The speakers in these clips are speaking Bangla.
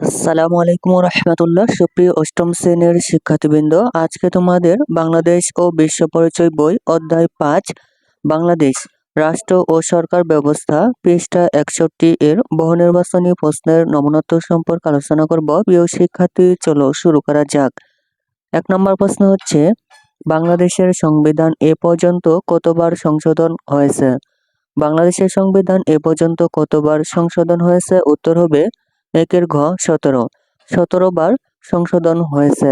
আসসালামু আলাইকুম রহমতুল্লাহ সুপ্রিয় অষ্টম শ্রেণির শিক্ষার্থীবৃন্দ, আজকে তোমাদের বাংলাদেশ ও বিশ্ব পরিচয় বই অধ্যায় পাঁচ, বাংলাদেশ রাষ্ট্র ও সরকার ব্যবস্থা, পৃষ্ঠা একষট্টি এর বহুনির্বাচনী প্রশ্নের নমনত্ব সম্পর্কে আলোচনা করব। প্রিয় শিক্ষার্থী, চলো শুরু করা যাক। এক নম্বর প্রশ্ন হচ্ছে, বাংলাদেশের সংবিধান এ পর্যন্ত কতবার সংশোধন হয়েছে? বাংলাদেশের সংবিধান এ পর্যন্ত কতবার সংশোধন হয়েছে? উত্তর হবে একের ঘ সতেরো। সতেরো বার সংশোধন হয়েছে।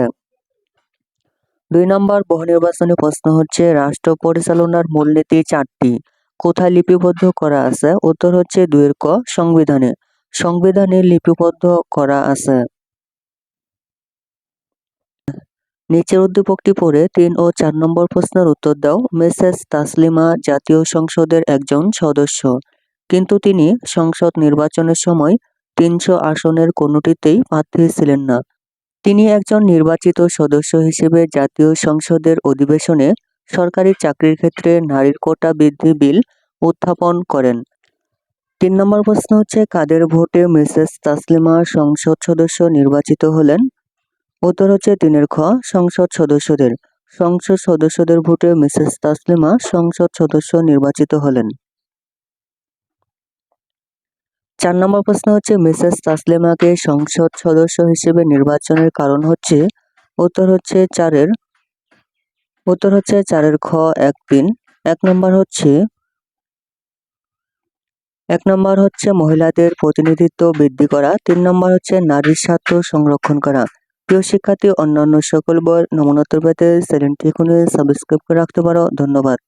দুই নম্বর বহুনির্বাচনী প্রশ্ন হচ্ছে, রাষ্ট্র পরিচালনার মূলনীতি চারটি। কোথায় লিপিবদ্ধ করা আছে? উত্তর হচ্ছে দুইয়ের ক, সংবিধানে। সংবিধানে লিপিবদ্ধ করা আছে। নিচের উদ্দীপকটি পড়ে তিন ও চার নম্বর প্রশ্নের উত্তর দাও। মেসেস তাসলিমা জাতীয় সংসদের একজন সদস্য। কিন্তু তিনি সংসদ নির্বাচনের সময় তিনশো আসনের কোনোটিতেই প্রার্থী ছিলেন না। তিনি একজন নির্বাচিত সদস্য হিসেবে জাতীয় সংসদের অধিবেশনে সরকারি চাকরির ক্ষেত্রে নারীর কোটা বৃদ্ধি বিল উত্থাপন করেন। তিন নম্বর প্রশ্ন হচ্ছে, কাদের ভোটে মিসেস তাসলিমা সংসদ সদস্য নির্বাচিত হলেন? উত্তর হচ্ছে, তিনের খ, সংসদ সদস্যদের। সংসদ সদস্যদের ভোটে মিসেস তাসলিমা সংসদ সদস্য নির্বাচিত হলেন। চার নম্বর প্রশ্ন হচ্ছে, মিসেস তাসলেমাকে সংসদ সদস্য হিসেবে নির্বাচনের কারণ হচ্ছে, উত্তর হচ্ছে চারের, উত্তর হচ্ছে চারের খ, এক তিন এক নম্বর হচ্ছে, এক নম্বর হচ্ছে মহিলাদের প্রতিনিধিত্ব বৃদ্ধি করা। তিন নম্বর হচ্ছে নারীর স্বার্থ সংরক্ষণ করা। প্রিয় শিক্ষার্থী, অন্যান্য সকল বই নমনোত্তর পেতে চ্যানেলটি সাবস্ক্রাইব করে রাখতে পারো। ধন্যবাদ।